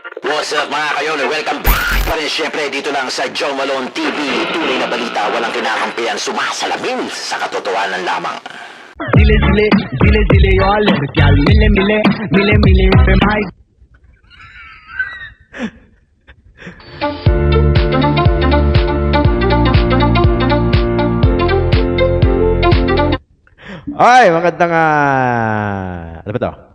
What's up mga kayon? Welcome back pa rin syempre dito lang sa Joe Malone TV. Tuloy na balita, walang kinakampihan, sumasalamin sa katotohanan lamang. Dile dile, dile dile yol, yal mile mile, mile mile upe mai. Ay, magandang uh, ano ba to?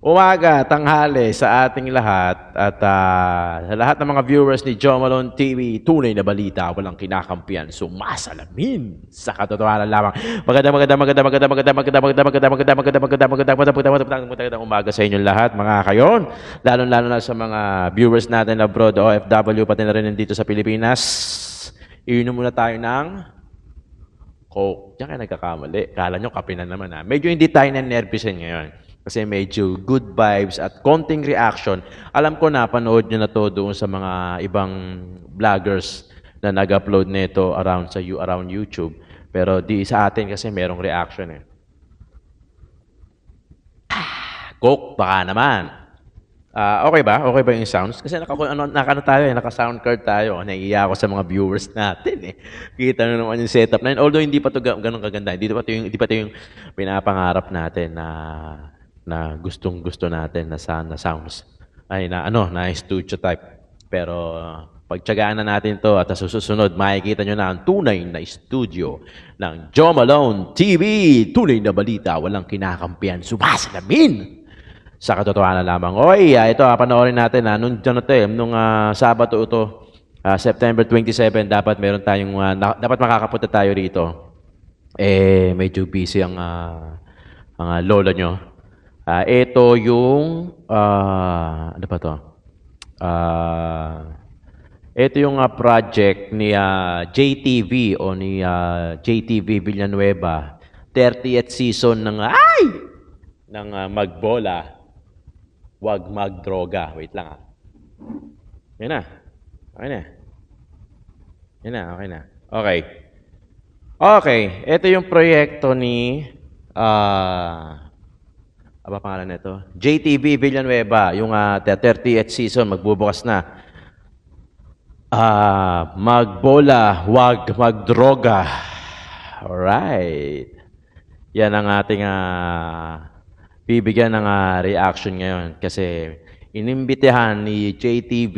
Umaga, tanghali sa ating lahat at ah, sa lahat ng mga viewers ni Joe Malone TV, tunay na balita, walang kinakampihan, sumasalamin sa katotohanan lamang. Maganda, maganda, maganda, maganda, maganda, maganda, maganda, maganda, maganda, maganda, maganda, maganda, maganda, maganda, maganda, magandang umaga sa inyong lahat, mga kayon. Lalo-lalo na sa mga viewers natin abroad, OFW, pati na rin nandito sa Pilipinas. Iinom muna tayo ng Coke. Diyan kayo nagkakamali. Kala nyo kape na naman ha. Medyo hindi tayo na nervousin ngayon. Kasi medyo good vibes at konting reaction. Alam ko na, panood nyo na to doon sa mga ibang vloggers na nag-upload nito around sa you around YouTube. Pero di sa atin kasi merong reaction eh. Ah, Coke, baka naman. Ah, okay ba? Okay ba yung sounds? Kasi naka, ano, naka, ano tayo eh, naka-sound card tayo. Naiiya ako sa mga viewers natin eh. Kita nyo naman yung setup na. Although hindi pa to ga- ganun kaganda. Hindi pa to yung, hindi pa to yung pinapangarap natin na na gustong gusto natin na, sound, na sounds. Ay, na ano, na studio type. Pero pagtsagaan na natin to at sa susunod, makikita nyo na ang tunay na studio ng Joe Malone TV. Tunay na balita, walang kinakampihan, sumasalamin sa katotohanan lamang. Oy, ah, ito, panoorin natin. Ah, nung, ano to, eh, nung ah, Sabado ito, ah, September 27, dapat meron tayong, ah, na- dapat makakapunta tayo rito. Eh, medyo busy ang, ah, ang ah, lola nyo. Ah, ito yung, ah, ano pa to? Ah, ito yung ah, project ni ah, JTV o ni ah, JTV Villanueva. 30th season ng, ay! ng ah, magbola. Wag magdroga. Wait lang ah. Yan na. Okay na. Yan na, okay na. Okay. Okay, ito yung proyekto ni ah ano ba pangalan nito? JTV Villanueva, yung ah, 30th season magbubukas na. Ah, magbola, wag magdroga. Alright. Yan ang ating ah, bibigyan ng ah, reaction ngayon kasi inimbitehan ni JTV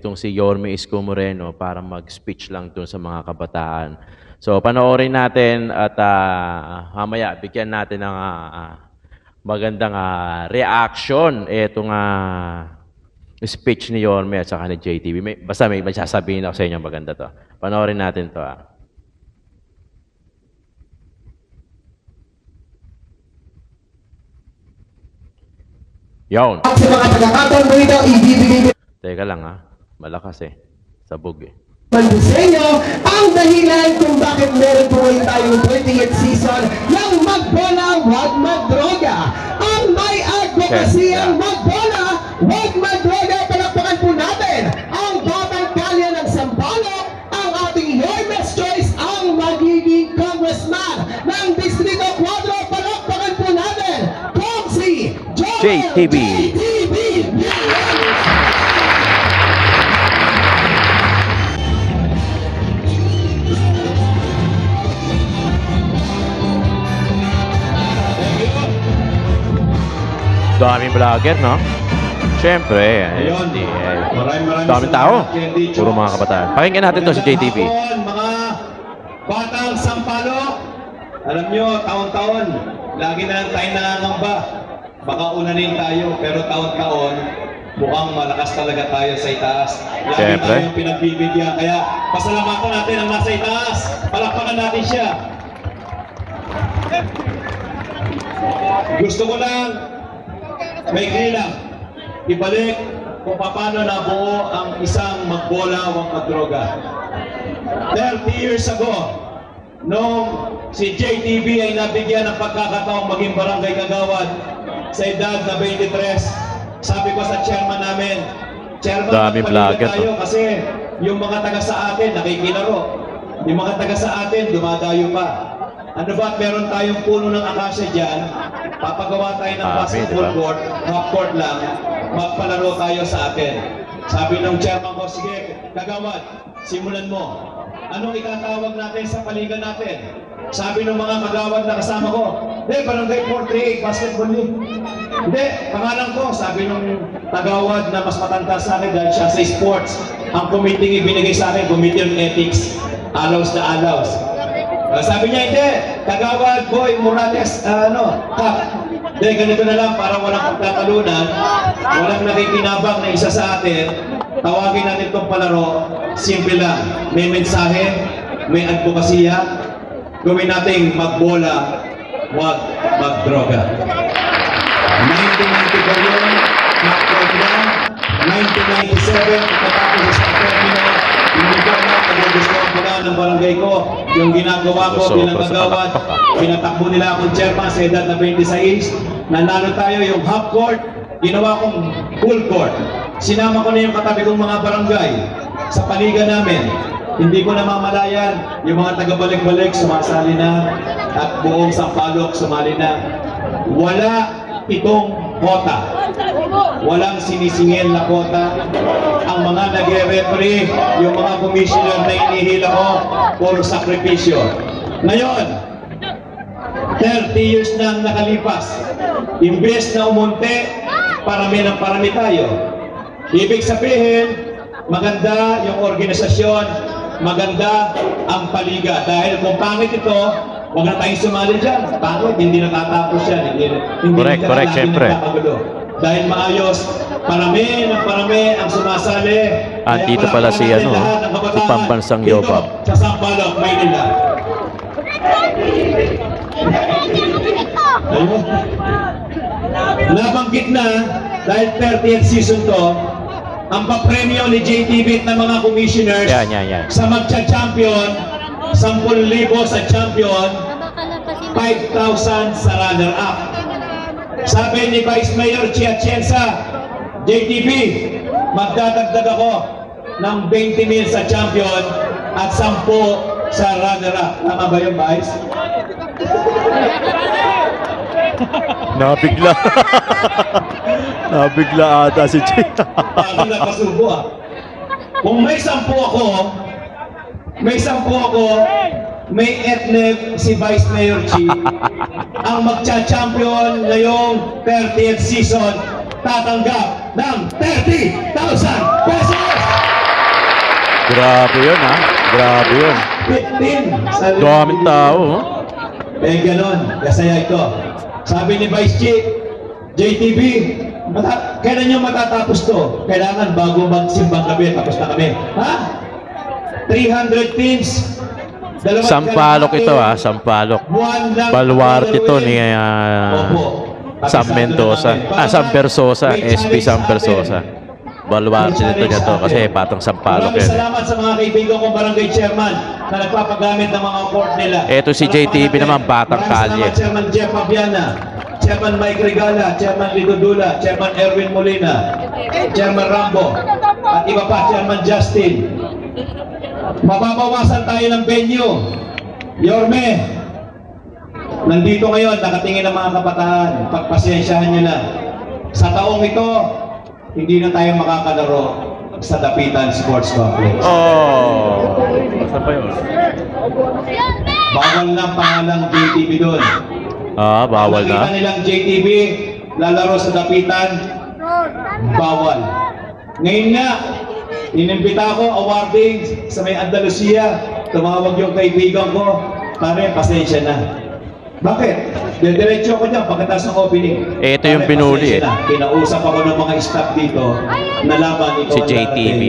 itong si Yorme Isko Moreno para mag-speech lang dun sa mga kabataan. So panoorin natin at ah, mamaya bigyan natin ng ah, magandang ah, reaction itong ah, speech ni Yorme at saka ni JTV. May, basta may, sasabihin ako sa inyo maganda to. Panoorin natin to. Ah. Yon. Sa mga ito, ibibigay Teka lang ha. Malakas eh. Sabog eh. Inyo ang dahilan kung bakit meron po ngayon tayong 28th season ng Magbola, Wag Magdroga. Ang may advocacy ang Magbola, Wag Magdroga. Palakpakan po natin ang batang kalya ng Sampaloc, ang ating Yormes Choice, ang magiging congressman ng Distrito 4. Palakpakan po natin kung si Joel JTV. JTV. Daming vlogger, no? Siyempre. Eh, hindi, eh. Maraming maraming Daming tao. Puro mga kabataan. Pakinggan natin to si JTV. Mga batang sampalo. Alam nyo, taon-taon, lagi na lang tayo nangangamba. Baka unanin tayo, pero taon-taon, mukhang malakas talaga tayo sa itaas. Lagi Siyempre. tayong pinagbibigyan. Kaya pasalamatan natin ang nasa itaas. Palakpakan natin siya. Gusto ko lang may lang ibalik kung paano nabuo ang isang magbola o magdroga. 30 years ago, nung si JTV ay nabigyan ng pagkakataong maging barangay kagawad sa edad na 23, sabi ko sa chairman namin, Chairman, Dami vlogger, tayo kasi yung mga taga sa atin nakikilaro. Yung mga taga sa atin dumadayo pa. Ano ba, meron tayong puno ng akasya dyan, papagawa tayo ng Ah, basketball pwede ba? court, half court lang, magpalaro tayo sa atin. Sabi ng chairman ko, sige, kagawad, simulan mo. Anong itatawag natin sa paligan natin? Sabi ng mga kagawad na kasama ko, hindi, barangay 438, basketball league. Hindi, pangalan ko, sabi ng tagawad na mas matanda sa akin dahil siya sa sports. Ang committee ibinigay sa akin, committee on ethics, alaws na alaws. Uh, sabi niya, hindi, kagawad, boy, Morales, ah, ano, kap. Hindi, ganito na lang, para walang pagtatalunan, walang nakikinabang na isa sa atin, tawagin natin itong palaro, simple lang, may mensahe, may advokasya, gawin nating magbola, wag magdroga. 1994 yun, na, 1997, pagkatapos sa termino, ko na ko na ng barangay ko, yung ginagawa ko So, palakpak. pinatakbo nila akong chairman sa edad na 26, nanalo tayo yung half court, ginawa kong full court. Sinama ko na yung katabi kong mga barangay sa paligan namin. Hindi ko namamalayan, yung mga taga-balik-balik sumasali na at buong Sampalok sumali na. Wala itong kota. Walang sinisingil na kota. Ang mga nag-referee, yung mga commissioner na inihila ko, puro sakripisyo. Ngayon, 30 years na ang nakalipas. Imbes na umunti, parami ng parami tayo. Ibig sabihin, maganda yung organisasyon, maganda ang paliga. Dahil kung pangit ito, huwag na tayong sumali dyan. Pangit, hindi natatapos yan. Hindi, hindi Correct, na correct, syempre. Dahil maayos, parami ng parami ang sumasali. Ah, Kaya dito pala si, ano, si Pambansang Yobab. Sa Sampaloc, Maynila. Nabanggit na dahil 30th season to, ang papremyo ni JTV at ng mga commissioners Yan, yan, yan. sa magcha-champion, 10,000 sa champion, 5,000 sa runner-up. Sabi ni Vice Mayor Chiachenza, JTV, magdadagdag ako ng 20 mil sa champion at 10 sa runner-up. Tama ba yun, Vice? Nabigla. Nabigla ata si Jay. Bakit nakasubo ah? Kung may sampu ako, may sampu ako, may ethnic si Vice Mayor Chi, ang magcha-champion ngayong 30th season, tatanggap ng 30,000 pesos! Grabe yun ha. Grabe yun. 15 sa Daming tao. oh. Eh, ganon. Kasaya ito. Sabi ni Vice Chief, JTV, mata- kailan nyo matatapos to? Kailangan bago magsimbang gabi, tapos na kami. Ha? 300 teams. dalawang Sampalok ito ha. Sampalok. Baluarte to gagawin. ni ah, Opo. Sam Mendoza. Ah, Sam Persosa. SP Sam challenge sa Persosa. Baluarte nito niya to kasi patong Sampalok eh. salamat sa mga kaibigan kong barangay chairman na nagpapagamit ng mga court nila. Eto si JTV naman, batang kalye. salamat, Chairman Jeff Fabiana, Chairman Mike Regala, Chairman Lido Dula, Chairman Erwin Molina, Chairman Rambo, at iba pa, Chairman Justin. Mababawasan tayo ng venue. Yorme, nandito ngayon, nakatingin ang mga kabataan. Pagpasensyahan nyo na. Sa taong ito, hindi na tayo makakalaro sa Dapitan Sports Complex. Oh. Saan pa yun? Bawal na pangalang JTV doon. Ah, bawal Nakita na. nilang JTV, lalaro sa Dapitan, bawal. Ngayon nga, inimbita ko, awarding sa may Andalusia, tumawag yung kaibigan ko, pare, pasensya na. Bakit? Didiretso ko dyan pagkatapos ng opening. Eh, ito yung Pare, pinuli, pasensya na. Kinausap ako ng mga staff dito, nalaman ikaw Si JTV.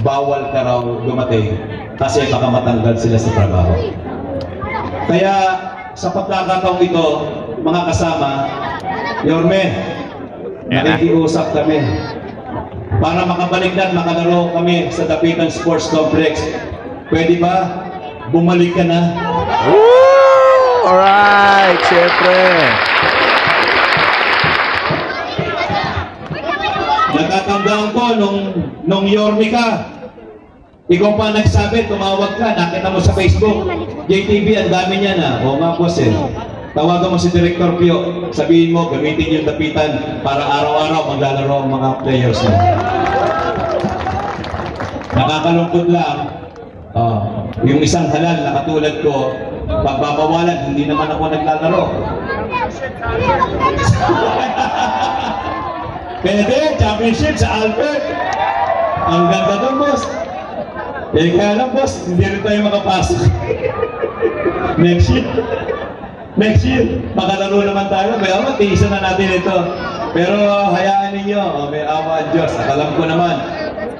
Bawal ka raw dumating kasi baka matanggal sila sa trabaho. Kaya sa pagkakataong ito, mga kasama, Yorme, Yan na. nakikiusap kami. Para makabalik na, at makalaro kami sa Dapitan Sports Complex. Pwede ba? Bumalik ka na. Woo! Alright, syempre. Natatandaan ko nung, nung Yorme ka, Ikaw pa nagsabi, tumawag ka, nakita mo sa Facebook. JTV, ang dami niya na. Oo nga, boss eh. Tawagan mo si Director Pio. Sabihin mo, gamitin yung dapitan para araw-araw maglalaro ang mga players na. Nakakalungkot lang, ah, yung isang halal na katulad ko, pagbabawalan, hindi naman ako naglalaro. Pwede, championship sa Albert. Ang ganda doon, boss. Eh, kaya lang, boss, hindi rin tayo makapasok. Next year. Next year, makalaro naman tayo. May awa, tiisan na natin ito. Pero hayaan ninyo, oh, may awa ang Diyos. At ko naman,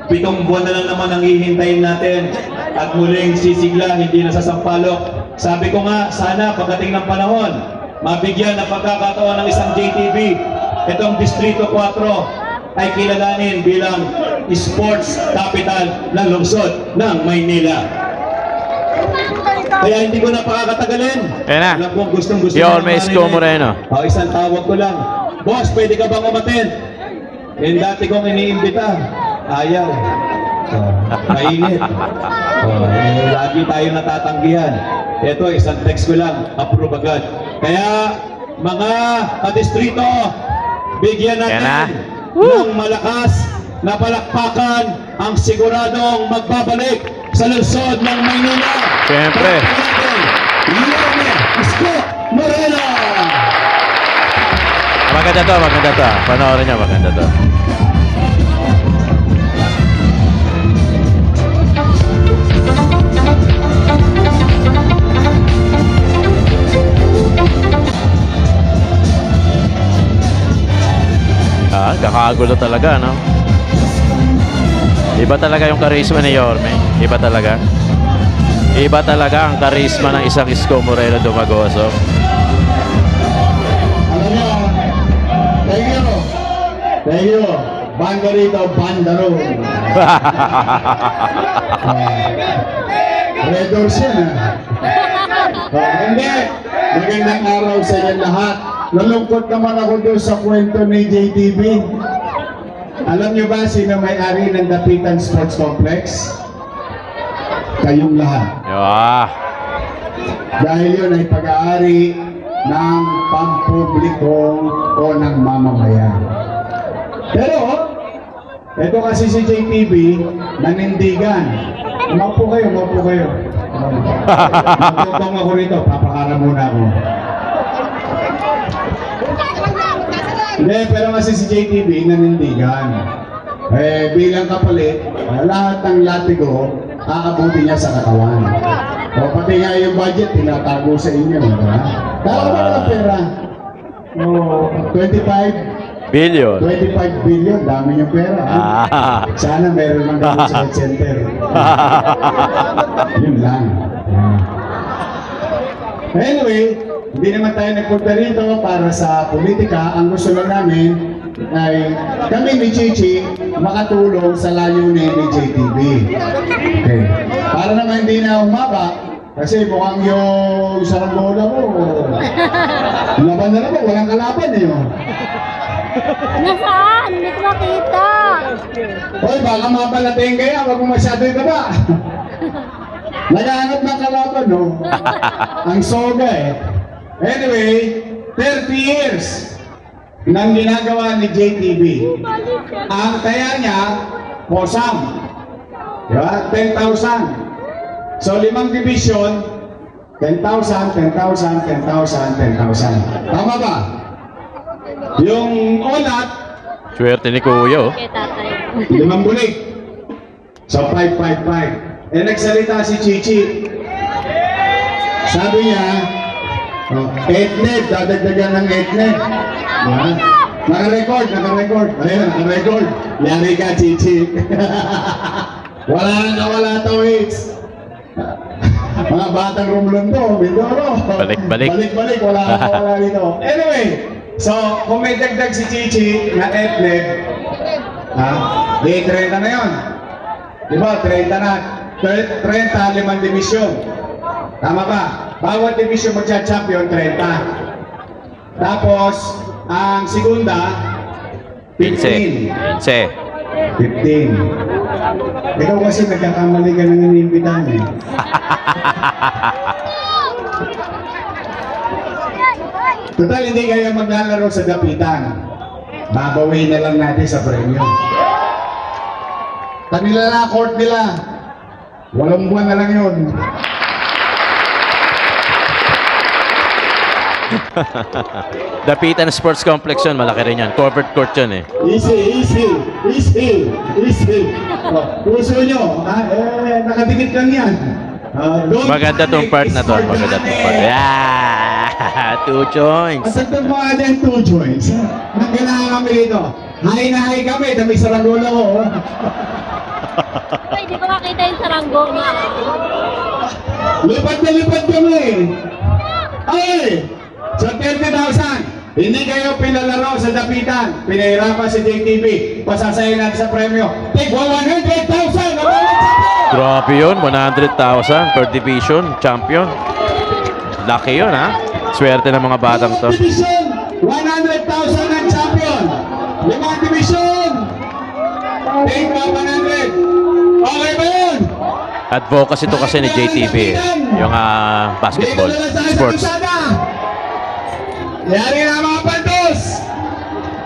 pitong buwan na lang naman ang hihintayin natin. At muling sisigla, hindi na sasampalok. Sabi ko nga, sana pagdating ng panahon, mabigyan ng pagkakataon ng isang JTV, itong Distrito 4 ay kilalanin bilang sports capital ng lungsod ng Maynila. Kaya hindi ko na pakakatagalin. Ayan na. Alam kong gustong gusto ng mga Isko. Moreno. O, isang tawag ko lang. Boss, pwede ka bang umaten? Yung dati kong iniimbita. Ayaw. Oh, mainit. Oh, eh, lagi tayo natatanggihan. Ito, isang text ko lang. Approve agad. Kaya, mga kadistrito, bigyan Yan natin na. ng malakas na palakpakan ang siguradong magbabalik sa lungsod ng Maynila. Siyempre. Yorme Isko Moreno! Maganda to, maganda to. Panoorin niyo, maganda to. Ah, kakagulo talaga, no? Iba talaga yung karisma ni Yorme. Iba talaga. Iba talaga ang karisma ng isang Isko Moreno Dumagoso. Thank you. Thank you. Banda rito, banda ro. Red Doors yan ah. Oh, hindi. Magandang araw sa inyo lahat. Nalungkot naman ako doon sa kwento ni JTV. Alam niyo ba sino may-ari ng Dapitan Sports Complex? Kayong lahat. Ah, Dahil yun ay pag-aari ng pampubliko o ng mamamayan. Pero, ito kasi si JTV, nanindigan. Maupo kayo, maupo kayo. Magpapang ako rito, papakara muna ako. Hindi, pero kasi si JTV, nanindigan. Eh, bilang kapalit, lahat ng latigo, aabuti niya sa katawan. O pati nga yung budget, tinatago sa inyo. di ba? Tama ba ang pera? O, 25, billion. 25 billion, dami niyong pera. Ah. Sana meron lang ganun sa health center. Yun lang. Anyway, hindi naman tayo nagpunta rito para sa politika. Ang gusto lang namin ay kami ni Chichi makatulong sa layunin ni JTV. Okay. Para naman hindi na umaba, kasi mukhang yung saranggola mo, laban na naman, walang kalaban eh. oh. Nasaan? Hindi ko makita. Hoy, baka mapalating kaya, wag mo masyado yung ba? Naghahanap ng kalaban, no? Ang soga eh. Anyway, 30 years nang ginagawa ni JTV. Ang kaya niya, posam. Diba? 10,000. So, limang division, 10,000, 10,000, 10,000, 10,000. Tama ba? Yung olat, Swerte ni Kuya, oh. Limang bulig. So, 555. Eh, nagsalita si Chichi. Sabi niya, oh, etnet, dadagdagan ng. Yeah. Naka-record, naka-record. Ayun, naka-record. Yari ka, Chichi. wala na nawala to, Hicks. Mga batang rumlon to, Mindoro. Balik-balik. Balik-balik, wala na nawala dito. Anyway, so, kung may dagdag si Chichi na etnet, Ha? Di 30 na yun. Di ba? 30 na. 30, 30 limang division. Tama ba? Bawat division magcha-champion, 30. Tapos, ang segunda, 15. 15. 15. Ikaw kasi nagkakamali ka ng iniimbitahan eh. Total, hindi kayo maglalaro sa dapitan. Babawin na lang natin sa premyo. Kanila na, court nila. Walang buwan na lang yun. Dapitan Sports Complex yun, malaki rin yan. Covered court yun eh. Easy, easy, easy, easy. Oh, puso nyo, ha? eh, nakadikit lang yan. Ah, don't Maganda tong part na to. Maganda tong part. Yeah! Two joints. At ito mga din two joints. Ang kailangan kami dito. Hay na hay kami, dami sa Rangola ko. oh. Ay, di ko makita yung saranggo nga. Lipad na lipad kami. Ay! Sa 30,000, hindi kayo pinalaro sa dapitan. Pinahirapan si JTV. Pasasayin natin sa premyo. Take 100,000! Ang bawat champion! Grabe yun, 100,000 per division, champion. Laki yun ha. Swerte ng mga batang to. Division, 100,000 ang champion. Limang division. Take 100. Okay ba yun? Advocacy to kasi ni JTV, eh. yung ah, basketball, sports. Yari na mga pantos.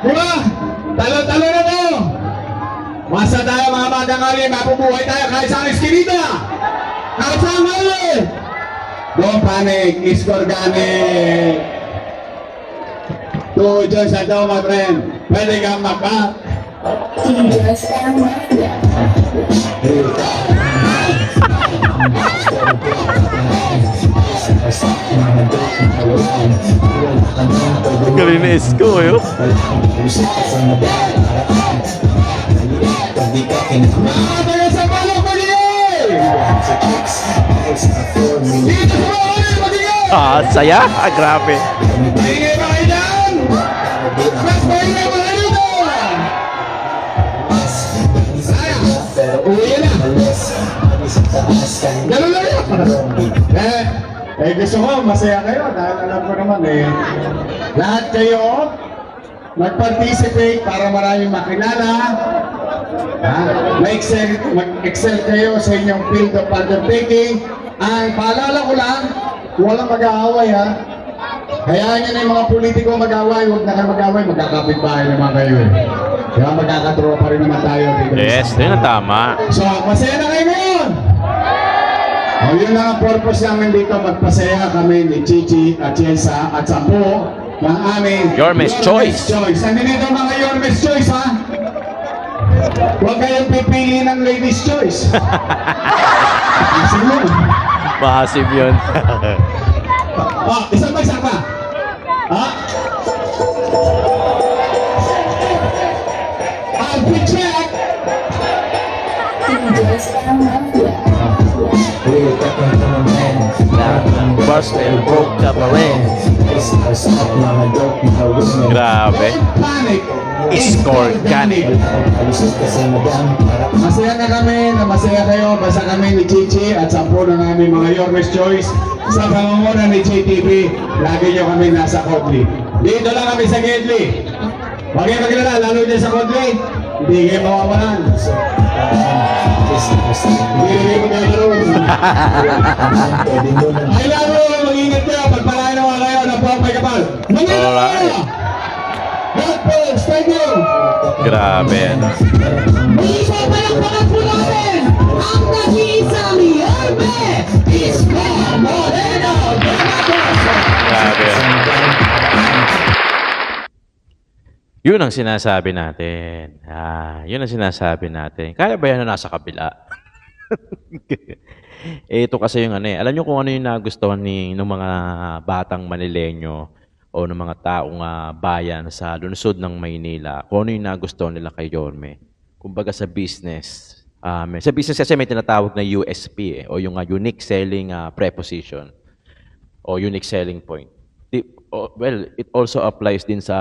Di ba? Talo-talo na to. Masa tayo mga batang kali, mapubuhay tayo kahit sa eskinita. Kahit sa mali. Don't panic, is organic. Two joints na daw, my friend. Pwede kang maka. Galing na isko mga magiging! Ah, saya? Ah, grabe. Maingay Ganun lang yun. Eh, eh gusto ko, masaya kayo dahil alam ko naman eh, lahat kayo mag-participate para maraming makilala. Ha? Ma-excel, mag-excel kayo sa inyong field of undertaking. Ang paalala ko lang, walang mag-aaway ha. Hayaan nyo na yung mga politiko mag-away, huwag na kayo mag-away, magkakapit bahay naman kayo eh. Kaya magkakatropa rin naman tayo. dito. Yes, yun ang tama. So, masaya na kayo ngayon! O, yun lang ang purpose namin dito, magpasaya kami ni Chichi at Chelsa at Sampo ng aming Your Miss Choice. Choice. Nandito mga Your Miss Choice, ha? Huwag kayong pipili ng Ladies Choice. Sige. Massive yun. Oh, isang bagsak pa. Ha? I'll be check. Bust and broke the barrel. Grabe. Panic. Is organic. Masaya na kami, na masaya kayo, basta kami ni Chichi at sampo ng aming mga Yormes Choice sa pangunguna ni JTV. Lagi nyo kami nasa Kodli. Dito lang kami sa Gedli. Huwag kayo maglala, lalo dyan sa Kodli. Hindi kayo mawawalan. Hindi Ay lalo, mag-ingat kayo. Pagpalain naman kayo ng may kapal. Alright. Thank you. Grabe. ano. Muli po, palakpakan po natin ang nag-iisang Yorme Isko Moreno. Grabe. Yun ang sinasabi natin. Ah, yun ang sinasabi natin. Kaya ba yan na nasa kabila? eh, ito kasi yung ano eh. Alam nyo kung ano yung nagustuhan ni ng mga batang Manileño o ng mga taong ah, bayan sa lungsod ng Maynila, kung ano yung nagustuhan nila kay Yorme. Kumbaga sa business, may- sa business kasi may tinatawag na USP eh, o yung ah, unique selling ah, preposition o unique selling point. Di, o- well, it also applies din sa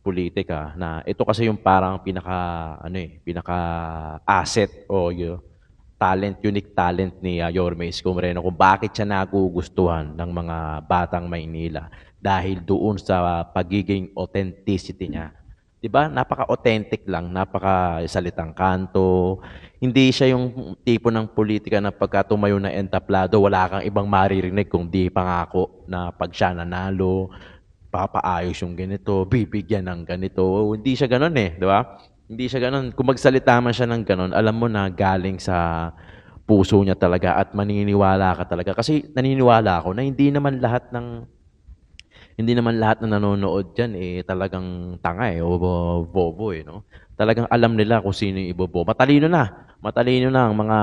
politika na ito kasi yung parang pinaka ano eh, pinaka asset o yung talent, unique talent ni uh, Yorme Isko Moreno kung bakit siya nagugustuhan ng mga batang Maynila dahil doon sa pagiging authenticity niya. 'Di ba? Napaka-authentic lang, napaka-salitang kanto. Hindi siya yung tipo ng politika na pagka tumayo na entablado, wala kang ibang maririnig kung di pangako na pag siya nanalo, papaayos yung ganito, bibigyan ng ganito. Hindi siya gano'n eh, di ba? Hindi siya gano'n. Kung magsalita man siya ng gano'n, alam mo na galing sa puso niya talaga at maniniwala ka talaga. Kasi naniniwala ako na hindi naman lahat ng hindi naman lahat na nanonood diyan eh talagang tanga eh o bo- bobo eh no. Talagang alam nila kung sino yung ibobo. Matalino na. Matalino na ang mga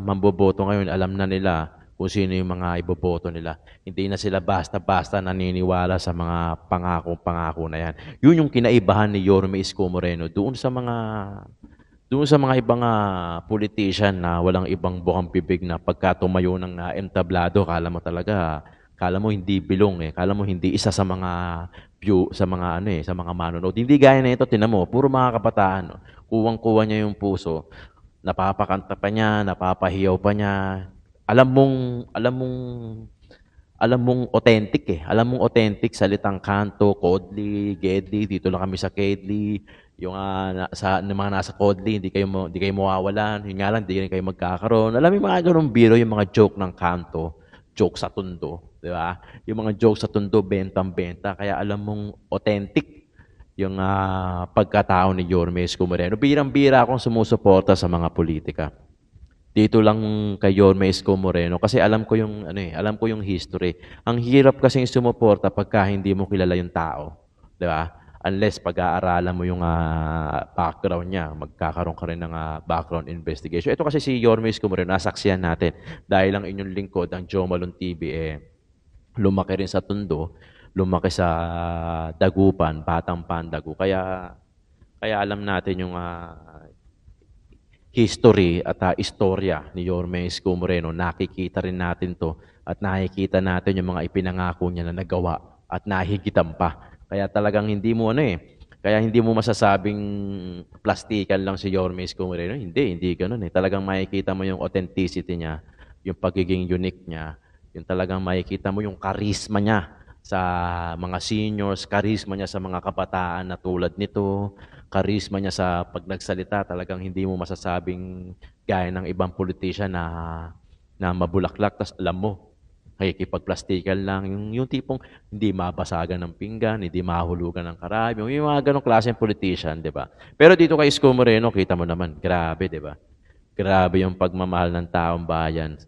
mamboboto ngayon. Alam na nila kung sino yung mga iboboto nila. Hindi na sila basta-basta naniniwala sa mga pangako-pangako na yan. Yun yung kinaibahan ni Yorme Isko Moreno doon sa mga doon sa mga ibang ah, politician na walang ibang bukang bibig na pagka tumayo ng ah, entablado, kala mo talaga, kala mo hindi bilong eh, kala mo hindi isa sa mga view, sa mga ano eh, sa mga manonood. Hindi gaya na ito, tinan mo, puro mga kabataan, no? kuwang-kuwa niya yung puso, napapakanta pa niya, napapahiyaw pa niya. Alam mong, alam mong, alam mong authentic eh. Alam mong authentic, salitang kanto, Kodli, Gedli, dito lang kami sa Kedli. Yung ah, na, sa ng mga nasa Kodli, hindi kayo hindi kayo mawawalan. Yun nga lang, hindi kayo magkakaroon. Alam mo yung mga ganung biro, yung mga joke ng kanto, joke sa tundo, di ba? Yung mga joke sa tundo, bentang-benta. Kaya alam mong authentic yung ah, pagkatao ni Yorme Isko Moreno. Birang-bira akong sumusuporta sa mga politika dito lang kay Yorme Isko Moreno kasi alam ko yung ano eh, alam ko yung history. Ang hirap kasi sumuporta pagka hindi mo kilala yung tao, 'di ba? Unless pag-aaralan mo yung ah, background niya, magkakaroon ka rin ng ah, background investigation. Ito kasi si Yorme Isko Moreno, nasaksiyan natin dahil ang inyong lingkod, ang Joe Malone TV eh lumaki rin sa Tondo, lumaki sa Dagupan, Batang Pandagu. Kaya kaya alam natin yung ah, history at ah, istorya ni Yorme Isko Moreno. Nakikita rin natin to at nakikita natin yung mga ipinangako niya na nagawa at nahigitan pa. Kaya talagang hindi mo ano eh, kaya hindi mo masasabing plastikan lang si Yorme Isko Moreno. Hindi, hindi ganun eh. Talagang makikita mo yung authenticity niya, yung pagiging unique niya, yung talagang makikita mo yung karisma niya sa mga seniors, karisma niya sa mga kabataan na tulad nito, karisma niya sa pag nagsalita, talagang hindi mo masasabing gaya ng ibang politician na na mabulaklak, tas alam mo, nakikipagplastikan lang, yung, yung tipong hindi mabasagan ng pinggan, hindi mahulugan ng karami, yung mga ganong klaseng politician, di ba? Pero dito kay Isko Moreno, kita mo naman, grabe, di ba? Grabe yung pagmamahal ng taong bayan.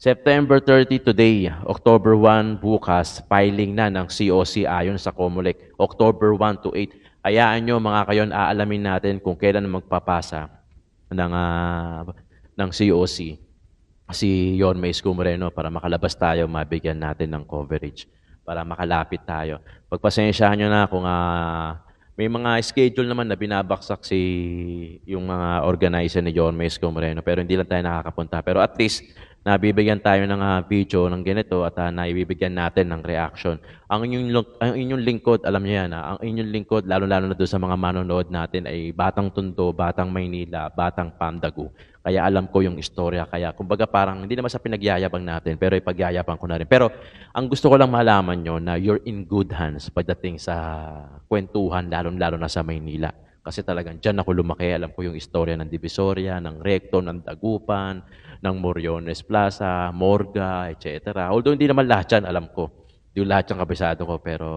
September 30 today, October 1 bukas, filing na ng COC ayon sa COMELEC. October 1 to 8. Hayaan nyo mga kayon, aalamin natin kung kailan magpapasa ng, ah, ng COC si Yorme Isko Moreno para makalabas tayo, mabigyan natin ng coverage para makalapit tayo. Pagpasensyahan nyo na kung ah, may mga schedule naman na binabaksak si yung mga organizer ni Yorme Isko Moreno pero hindi lang tayo nakakapunta. Pero at least nabibigyan tayo ng ah, video ng ganito at uh, naibibigyan natin ng reaction. Ang inyong, ang inyong lingkod, alam niyo yan, ah, ang inyong lingkod, lalo-lalo na doon sa mga manonood natin ay Batang Tondo, Batang Maynila, Batang Pandagu. Kaya alam ko yung istorya. Kaya kumbaga parang hindi naman sa pinagyayabang natin, pero ipagyayabang ko na rin. Pero ang gusto ko lang malaman nyo na you're in good hands pagdating sa kwentuhan, lalo-lalo na sa Maynila. Kasi talagang dyan ako lumaki. Alam ko yung istorya ng Divisoria, ng Recto, ng Dagupan, ng Moriones Plaza, Morga, etc. Although hindi naman lahat yan, alam ko. Hindi lahat yung kabisado ko, pero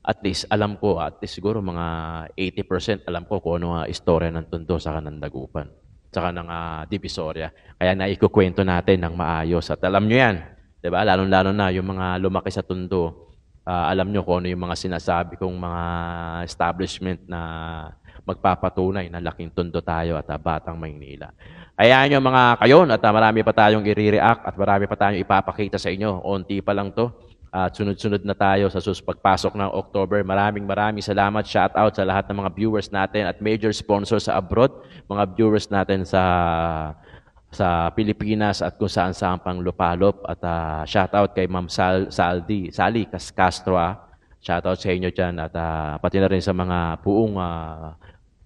at least alam ko, at least siguro mga 80% alam ko kung ano ang istorya ng Tondo sa ng Dagupan, saka ng ah, Divisoria. Kaya naikukwento natin ng maayos. At alam nyo yan, di ba? Lalo-lalo na yung mga lumaki sa Tondo, ah, alam nyo kung ano yung mga sinasabi kong mga establishment na magpapatunay na laking Tondo tayo at ah, Batang Maynila. Hayaan nyo mga kayon at ah, marami pa tayong i-react at marami pa tayong ipapakita sa inyo. Onti pa lang to. At sunod-sunod na tayo sa sus pagpasok ng October. Maraming maraming salamat. Shout out sa lahat ng mga viewers natin at major sponsors sa abroad. Mga viewers natin sa sa Pilipinas at kung saan saan pang lupalop. At ah, shout out kay Ma'am Sal, Saldi, Sally Cas- Castro. ah. Shout out sa inyo dyan at ah, pati na rin sa mga buong ah,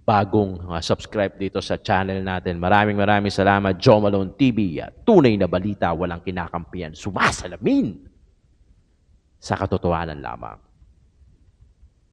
bagong uh, subscribe dito sa channel natin. Maraming maraming salamat, Joe Malone TV. At tunay na balita, walang kinakampiyan, sumasalamin sa katotohanan lamang.